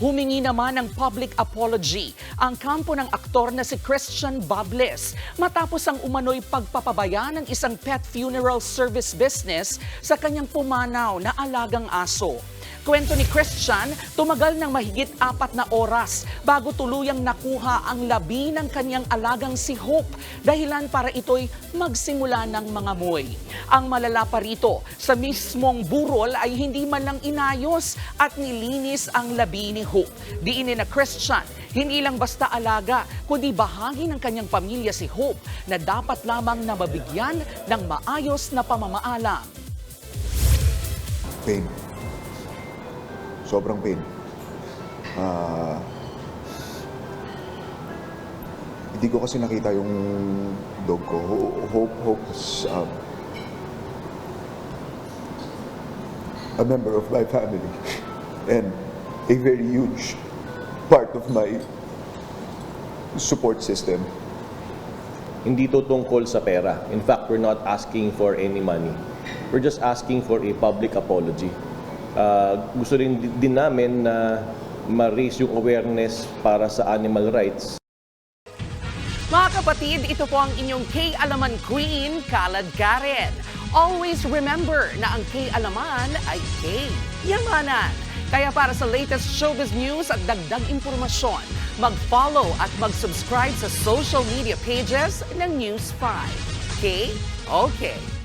Humingi naman ng public apology ang kampo ng aktor na si Christian Bables matapos ang umano'y pagpapabaya ng isang pet funeral service business sa kanyang pumanaw na alagang aso. Kwento ni Christian, tumagal ng mahigit apat na oras bago tuluyang nakuha ang labi ng kanyang alagang si Hope dahilan para ito'y magsimula ng mga moy. Ang malala pa rito, sa mismong burol ay hindi man lang inayos at nilinis ang labi ni Hope. Diinin na Christian, hindi lang basta alaga, kundi bahagi ng kanyang pamilya si Hope na dapat lamang na mabigyan ng maayos na pamamaalam. pain. Sobrang pain. Ah, hindi ko kasi nakita yung dog ko. Ho- Hope, Hope was um, a member of my family and a very huge part of my support system. Hindi to tungkol sa pera. In fact, we're not asking for any money. We're just asking for a public apology. Uh, gusto rin di- din namin na ma-raise yung awareness para sa animal rights Mga kapatid, ito po ang inyong K-Alaman Queen, Kalad Karen. Always remember na ang K-Alaman ay K-Yamanan. Kaya para sa latest showbiz news at dagdag impormasyon, mag-follow at mag-subscribe sa social media pages ng News 5. K? Okay.